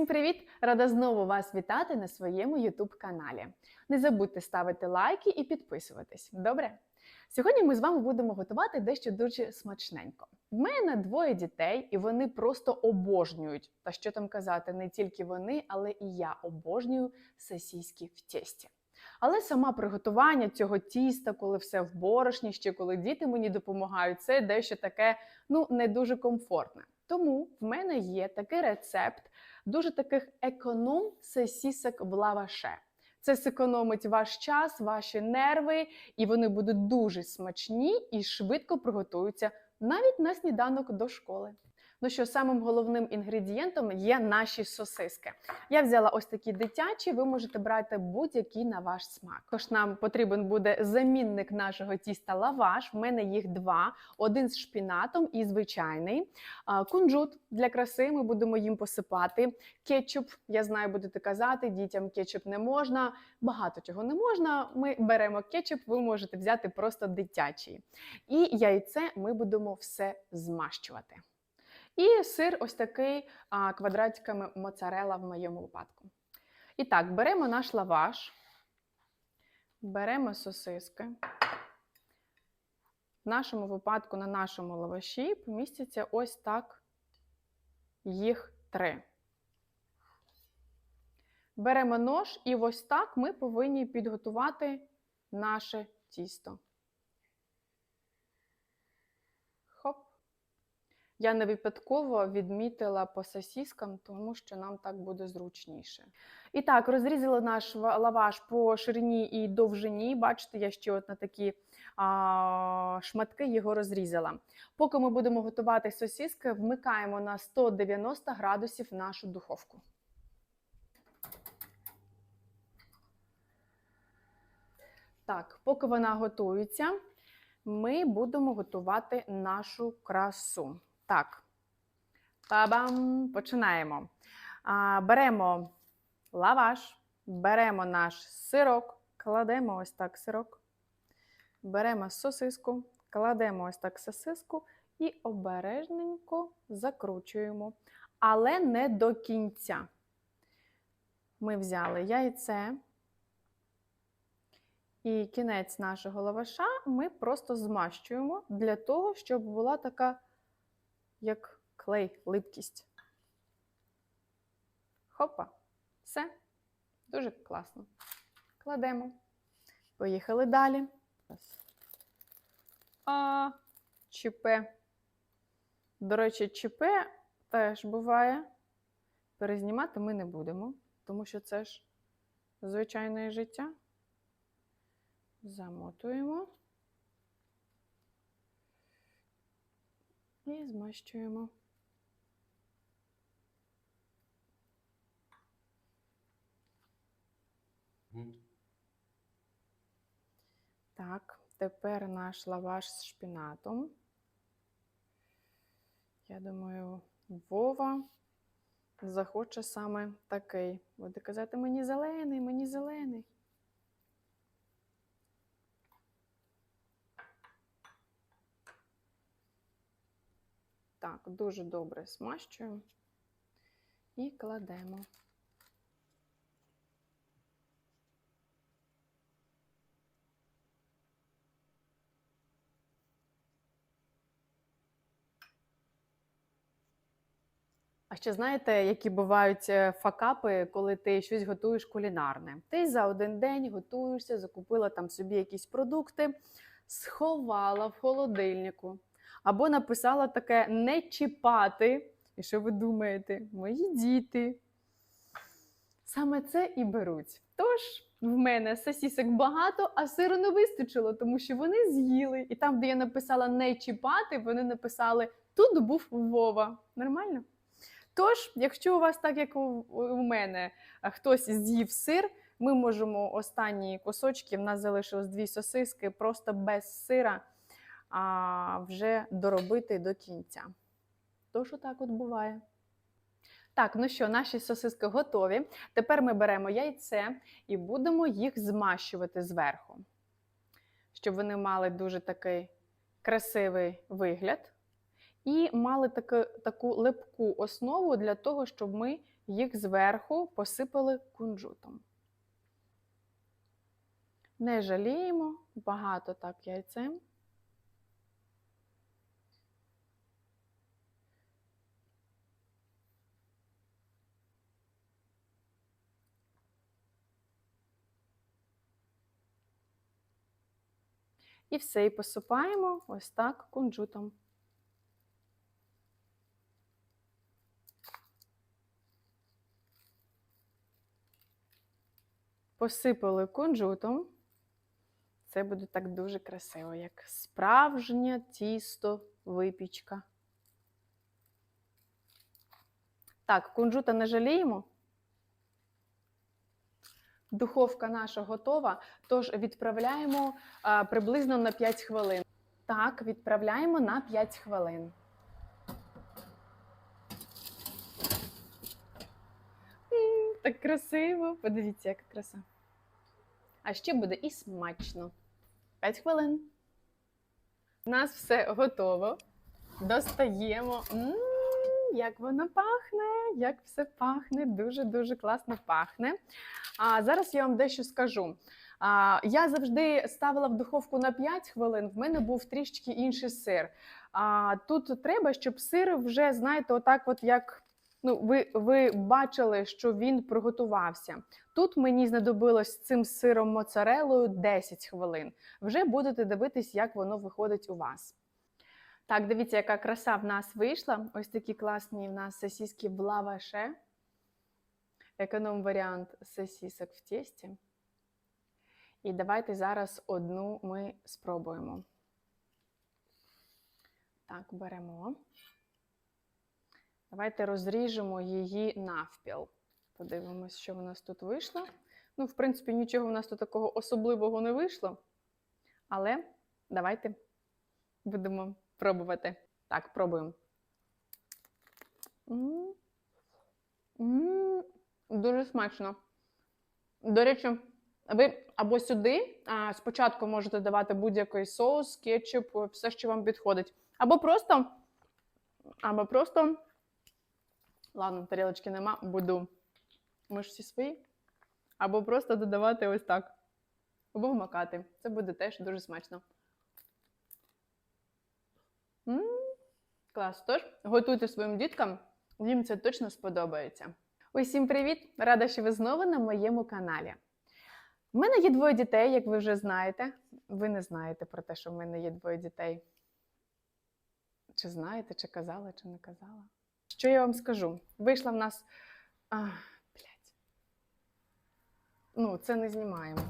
Всім привіт! Рада знову вас вітати на своєму YouTube каналі. Не забудьте ставити лайки і підписуватись. Добре? Сьогодні ми з вами будемо готувати дещо дуже смачненько. В мене двоє дітей, і вони просто обожнюють. Та що там казати, не тільки вони, але і я обожнюю сосіски в тісті. Але саме приготування цього тіста, коли все в борошні, ще коли діти мені допомагають, це дещо таке ну не дуже комфортне. Тому в мене є такий рецепт дуже таких економ сосісок в лаваше. Це зекономить ваш час, ваші нерви, і вони будуть дуже смачні і швидко приготуються навіть на сніданок до школи. Ну що, самим головним інгредієнтом є наші сосиски. Я взяла ось такі дитячі, ви можете брати будь-який на ваш смак. Тож нам потрібен буде замінник нашого тіста лаваш. В мене їх два: один з шпінатом і звичайний. Кунжут для краси ми будемо їм посипати. Кетчуп, я знаю, будете казати, дітям кетчуп не можна, багато чого не можна. Ми беремо кетчуп, ви можете взяти просто дитячий. І яйце ми будемо все змащувати. І сир ось такий квадратиками моцарела в моєму випадку. І так, беремо наш лаваш, беремо сосиски. В нашому випадку на нашому лаваші помістяться ось так їх три. Беремо нож, і ось так ми повинні підготувати наше тісто. Я не випадково відмітила по сосіскам, тому що нам так буде зручніше. І так, розрізали наш лаваш по ширині і довжині. Бачите, я ще от на такі а, шматки його розрізала. Поки ми будемо готувати сосіски, вмикаємо на 190 градусів нашу духовку. Так, поки вона готується, ми будемо готувати нашу красу. Так, Та-бам! починаємо. А, беремо лаваш, беремо наш сирок, кладемо ось так сирок, беремо сосиску, кладемо ось так сосиску і обережненько закручуємо, але не до кінця. Ми взяли яйце. І кінець нашого лаваша ми просто змащуємо для того, щоб була така, як клей, липкість. Хопа, все. Дуже класно. Кладемо. Поїхали далі. А, ЧП. До речі, ЧП теж буває. Перезнімати ми не будемо, тому що це ж звичайне життя. Замотуємо і змащуємо. Так, тепер наш лаваш з шпінатом. Я думаю, Вова захоче саме такий. Буде казати, мені зелений, мені зелений. Так, дуже добре смащуємо і кладемо. А ще знаєте, які бувають е, факапи, коли ти щось готуєш кулінарне? Ти за один день готуєшся, закупила там собі якісь продукти, сховала в холодильнику. Або написала таке не чіпати. І що ви думаєте? Мої діти. Саме це і беруть. Тож в мене сосісок багато, а сиру не вистачило, тому що вони з'їли. І там, де я написала не чіпати, вони написали тут був Вова. Нормально? Тож, якщо у вас, так як у, мене, хтось з'їв сир, ми можемо останні кусочки, в нас залишилось дві сосиски, просто без сира а, вже доробити до кінця. Тож отак от буває. Так, ну що, наші сосиски готові. Тепер ми беремо яйце і будемо їх змащувати зверху, щоб вони мали дуже такий красивий вигляд і мали таку, таку липку основу для того, щоб ми їх зверху посипали кунжутом. Не жаліємо, багато так яйцем. І все, і посипаємо ось так кунжутом. Посипали кунжутом. Це буде так дуже красиво, як справжнє тісто випічка. Так, кунжута не жаліємо. Духовка наша готова, тож відправляємо а, приблизно на 5 хвилин. Так, відправляємо на 5 хвилин. М, Так красиво. Подивіться, яка краса. А ще буде і смачно. 5 хвилин. У нас все готово. Достаємо. М, як воно пахне, як все пахне, дуже-дуже класно пахне. А зараз я вам дещо скажу. А, я завжди ставила в духовку на 5 хвилин, в мене був трішки інший сир. А тут треба, щоб сир вже, знаєте, отак, от як ну, ви, ви бачили, що він приготувався. Тут мені знадобилось цим сиром моцарелою 10 хвилин. Вже будете дивитись, як воно виходить у вас. Так, дивіться, яка краса в нас вийшла. Ось такі класні в нас сосиски в лаваше. Економ варіант сосисок в тісті. І давайте зараз одну ми спробуємо. Так, беремо. Давайте розріжемо її навпіл. Подивимось, що в нас тут вийшло. Ну, в принципі, нічого в нас тут такого особливого не вийшло. Але давайте будемо пробувати. Так, пробуємо. Дуже смачно. До речі, ви або сюди а, спочатку можете давати будь-який соус, кетчуп, все, що вам підходить. Або просто, або просто, ладно, тарілочки нема, буду. Ми ж всі свої. Або просто додавати ось так. Або вмакати. Це буде теж дуже смачно. М, Клас. Тож, готуйте своїм діткам, їм це точно сподобається. Усім привіт! Рада, що ви знову на моєму каналі. У мене є двоє дітей, як ви вже знаєте. Ви не знаєте про те, що в мене є двоє дітей. Чи знаєте, чи казала, чи не казала. Що я вам скажу? Вийшла в нас. А, блядь. Ну, це не знімаємо.